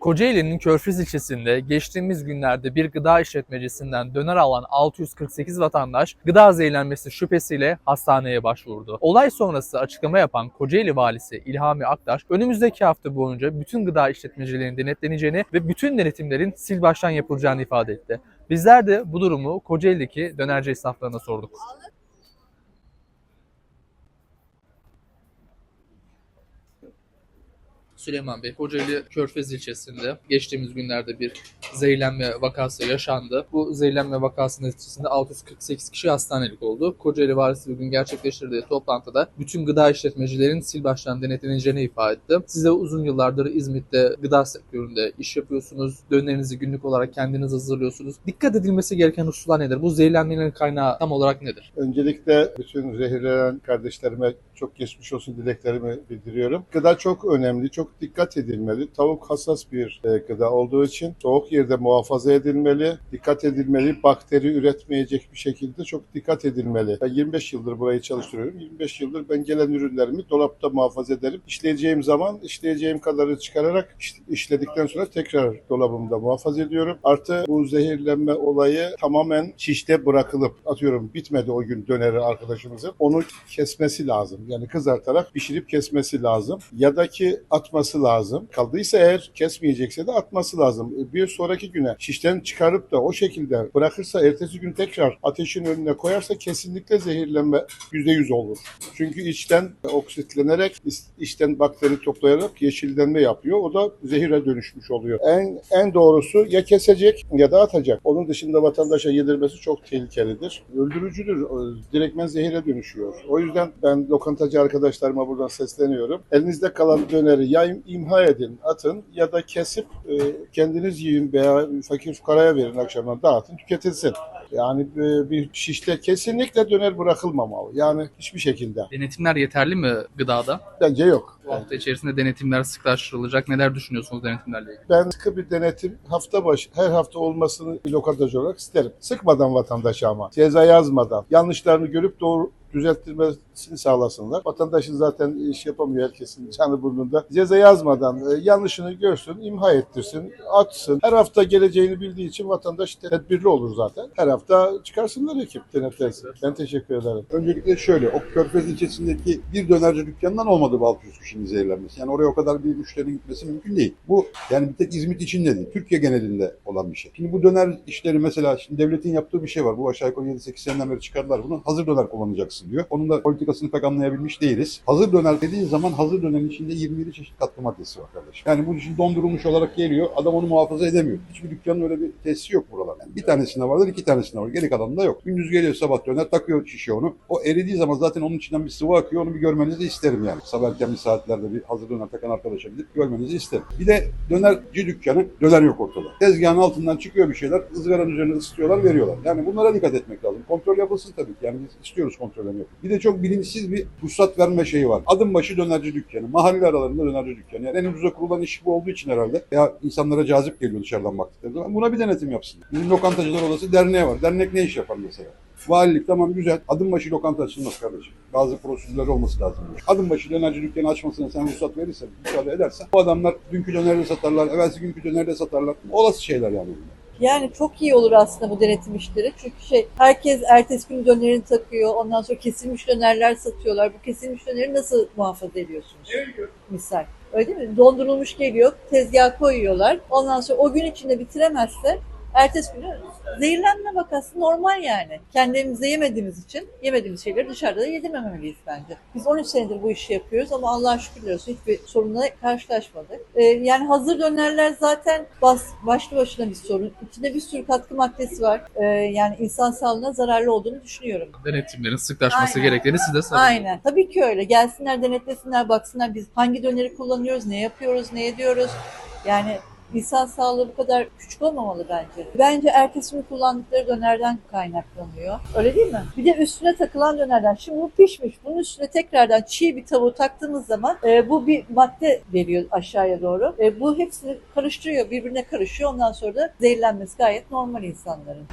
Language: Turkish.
Kocaeli'nin Körfez ilçesinde geçtiğimiz günlerde bir gıda işletmecisinden döner alan 648 vatandaş gıda zehirlenmesi şüphesiyle hastaneye başvurdu. Olay sonrası açıklama yapan Kocaeli valisi İlhami Aktaş, önümüzdeki hafta boyunca bütün gıda işletmecilerinin denetleneceğini ve bütün denetimlerin sil baştan yapılacağını ifade etti. Bizler de bu durumu Kocaeli'deki dönerci esnaflarına sorduk. Süleyman Bey, Kocaeli Körfez ilçesinde geçtiğimiz günlerde bir zehirlenme vakası yaşandı. Bu zehirlenme vakası neticesinde 648 kişi hastanelik oldu. Kocaeli Valisi bugün gerçekleştirdiği toplantıda bütün gıda işletmecilerin sil baştan denetleneceğini ifade etti. Siz de uzun yıllardır İzmit'te gıda sektöründe iş yapıyorsunuz. Dönerinizi günlük olarak kendiniz hazırlıyorsunuz. Dikkat edilmesi gereken hususlar nedir? Bu zehirlenmelerin kaynağı tam olarak nedir? Öncelikle bütün zehirlenen kardeşlerime çok geçmiş olsun dileklerimi bildiriyorum. Gıda çok önemli, çok dikkat edilmeli. Tavuk hassas bir e, gıda olduğu için soğuk yerde muhafaza edilmeli, dikkat edilmeli. Bakteri üretmeyecek bir şekilde çok dikkat edilmeli. Ben 25 yıldır burayı çalıştırıyorum. 25 yıldır ben gelen ürünlerimi dolapta muhafaza ederim. İşleyeceğim zaman işleyeceğim kadarı çıkararak iş- işledikten sonra tekrar dolabımda muhafaza ediyorum. Artı bu zehirlenme olayı tamamen şişte bırakılıp atıyorum bitmedi o gün döneri arkadaşımızın. Onu kesmesi lazım. Yani kızartarak pişirip kesmesi lazım. Ya da ki atması lazım. Kaldıysa eğer kesmeyecekse de atması lazım. Bir sonraki güne şişten çıkarıp da o şekilde bırakırsa ertesi gün tekrar ateşin önüne koyarsa kesinlikle zehirlenme %100 olur. Çünkü içten oksitlenerek içten bakteri toplayarak yeşillenme yapıyor. O da zehire dönüşmüş oluyor. En en doğrusu ya kesecek ya da atacak. Onun dışında vatandaşa yedirmesi çok tehlikelidir. Öldürücüdür. Direktmen zehire dönüşüyor. O yüzden ben lokantacı arkadaşlarıma buradan sesleniyorum. Elinizde kalan döneri ya im- imha edin, atın ya da kesip e, kendiniz yiyin veya fakir fukaraya verin akşamdan dağıtın, tüketilsin. Yani e, bir şişte kesinlikle döner bırakılmamalı. Yani hiçbir şekilde. Denetimler yeterli mi gıdada? Bence yok. Bu hafta içerisinde denetimler sıklaştırılacak. Neler düşünüyorsunuz denetimlerle ilgili? Ben sıkı bir denetim hafta başı, her hafta olmasını lokantacı olarak isterim. Sıkmadan vatandaşa ama. Ceza yazmadan. Yanlışlarını görüp doğru düzelttirmesini sağlasınlar. Vatandaşın zaten iş yapamıyor herkesin canı burnunda. Ceza yazmadan e, yanlışını görsün, imha ettirsin, atsın. Her hafta geleceğini bildiği için vatandaş tedbirli olur zaten. Her hafta çıkarsınlar ekip denetlensin. Ben teşekkür ederim. Öncelikle şöyle, o Körfez ilçesindeki bir dönerci dükkanından olmadı bu 600 kişinin zehirlenmesi. Yani oraya o kadar bir müşterinin gitmesi mümkün değil. Bu yani bir tek İzmit için de değil, Türkiye genelinde olan bir şey. Şimdi bu döner işleri mesela şimdi devletin yaptığı bir şey var. Bu aşağı yukarı 7-8 seneden beri çıkardılar bunu. Hazır döner kullanacaksın diyor. Onun da politikasını pek anlayabilmiş değiliz. Hazır döner dediğin zaman hazır dönerin içinde 27 çeşit katkı maddesi var kardeşim. Yani bu için dondurulmuş olarak geliyor. Adam onu muhafaza edemiyor. Hiçbir dükkanın öyle bir tesisi yok buralarda. Yani bir tanesinde vardır, iki tanesinde var. Geri kalanında yok. Gündüz geliyor sabah döner, takıyor şişe onu. O eridiği zaman zaten onun içinden bir sıvı akıyor. Onu bir görmenizi isterim yani. Sabah erken bir saatlerde bir hazır döner takan arkadaşa gidip görmenizi isterim. Bir de dönerci dükkanı, döner yok ortada. Tezgahın altından çıkıyor bir şeyler, ızgaranın üzerine ısıtıyorlar, veriyorlar. Yani bunlara dikkat etmek lazım. Kontrol yapılsın tabii ki. Yani biz istiyoruz kontrolünü yapın. Bir de çok bilinçsiz bir ruhsat verme şeyi var. Adım başı dönerci dükkanı. Mahalle aralarında dönerci dükkanı. Yani en ucuza kurulan iş bu olduğu için herhalde. Ya insanlara cazip geliyor dışarıdan baktıkları zaman. Buna bir denetim yapsın. Bizim lokantacılar odası derneği var. Dernek ne iş yapar mesela? Valilik tamam güzel. Adım başı lokanta açılmaz kardeşim. Bazı prosedürler olması lazım. Adım başı dönerci dükkanı açmasına sen ruhsat verirsen, müsaade edersen bu adamlar dünkü döneri de satarlar, evvelsi günkü döneri de satarlar. Olası şeyler yani bunlar. Yani çok iyi olur aslında bu denetim işleri. Çünkü şey herkes ertesi gün dönerini takıyor. Ondan sonra kesilmiş dönerler satıyorlar. Bu kesilmiş döneri nasıl muhafaza ediyorsunuz? Misal. Öyle değil mi? Dondurulmuş geliyor, tezgaha koyuyorlar. Ondan sonra o gün içinde bitiremezse ertesi günü zehirlenme vakası normal yani. Kendi evimizde yemediğimiz için yemediğimiz şeyleri dışarıda da yedirmemeliyiz bence. Biz 13 senedir bu işi yapıyoruz ama Allah'a şükürler olsun hiçbir sorunla karşılaşmadık. Ee, yani hazır dönerler zaten bas, başlı başına bir sorun. İçinde bir sürü katkı maddesi var. Ee, yani insan sağlığına zararlı olduğunu düşünüyorum. Denetimlerin sıklaşması Aynen. gerektiğini siz de savunuyorsunuz. Aynen. Tabii ki öyle. Gelsinler denetlesinler, baksınlar biz hangi döneri kullanıyoruz, ne yapıyoruz, ne ediyoruz. Yani insan sağlığı bu kadar küçük olmamalı bence. Bence ertesi gün kullandıkları dönerden kaynaklanıyor. Öyle değil mi? Bir de üstüne takılan dönerden. Şimdi bu pişmiş. Bunun üstüne tekrardan çiğ bir tavuğu taktığımız zaman e, bu bir madde veriyor aşağıya doğru. E, bu hepsini karıştırıyor, birbirine karışıyor. Ondan sonra da zehirlenmesi gayet normal insanların.